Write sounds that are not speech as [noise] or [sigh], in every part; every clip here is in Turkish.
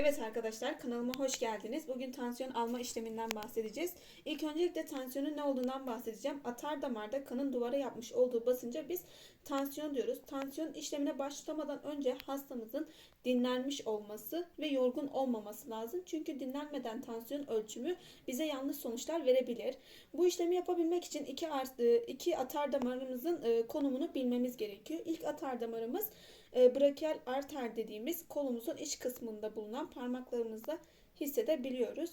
Evet arkadaşlar kanalıma hoş geldiniz. Bugün tansiyon alma işleminden bahsedeceğiz. İlk öncelikle tansiyonun ne olduğundan bahsedeceğim. Atar damarda kanın duvara yapmış olduğu basınca biz tansiyon diyoruz. Tansiyon işlemine başlamadan önce hastamızın dinlenmiş olması ve yorgun olmaması lazım. Çünkü dinlenmeden tansiyon ölçümü bize yanlış sonuçlar verebilir. Bu işlemi yapabilmek için iki, e, iki atar damarımızın e, konumunu bilmemiz gerekiyor. İlk atar damarımız e, brachial arter dediğimiz kolumuzun iç kısmında bulunan parmaklarımızla hissedebiliyoruz.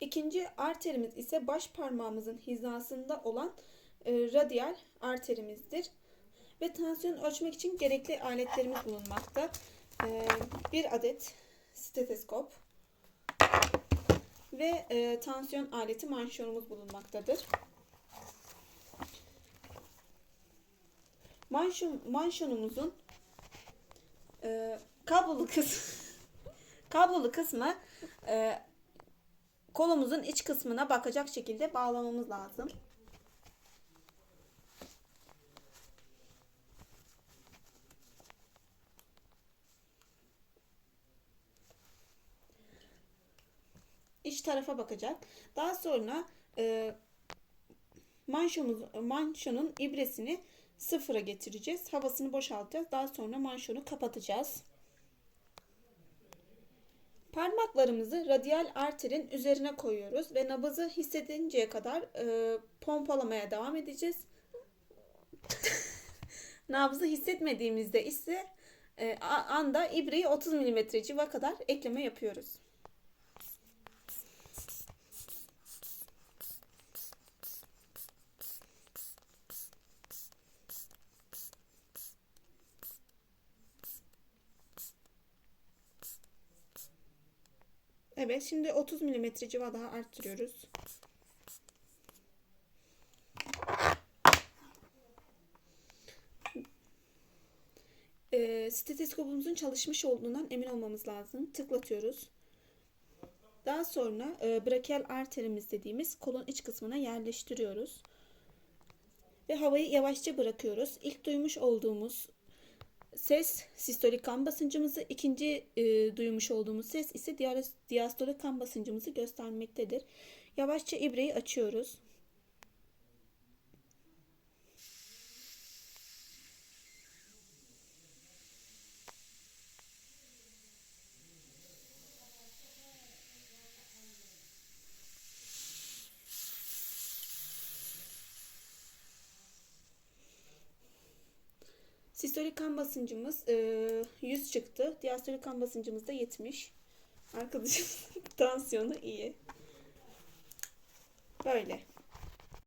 İkinci arterimiz ise baş parmağımızın hizasında olan e, radial arterimizdir. Ve tansiyon ölçmek için gerekli aletlerimiz bulunmakta. E, bir adet steteskop ve e, tansiyon aleti manşonumuz bulunmaktadır. Manşon, manşonumuzun e, kablolu kısmı [laughs] kablolu kısmı e, kolumuzun iç kısmına bakacak şekilde bağlamamız lazım. İç tarafa bakacak. Daha sonra e, manşomuz, manşonun ibresini sıfıra getireceğiz. Havasını boşaltacağız. Daha sonra manşonu kapatacağız. Parmaklarımızı radyal arterin üzerine koyuyoruz ve nabızı hissedinceye kadar e, pompalamaya devam edeceğiz. [laughs] Nabzı hissetmediğimizde ise e, anda ibreyi 30 mm civa kadar ekleme yapıyoruz. Evet şimdi 30 mm civa daha arttırıyoruz. E, steteskopumuzun çalışmış olduğundan emin olmamız lazım. Tıklatıyoruz. Daha sonra e, brachial arterimiz dediğimiz kolon iç kısmına yerleştiriyoruz. Ve havayı yavaşça bırakıyoruz. İlk duymuş olduğumuz ses sistolik kan basıncımızı, ikinci e, duymuş olduğumuz ses ise diastolik kan basıncımızı göstermektedir. Yavaşça ibreyi açıyoruz. Sistolik kan basıncımız e, 100 çıktı. Diastolik kan basıncımız da 70. Arkadaşım [laughs] tansiyonu iyi. Böyle.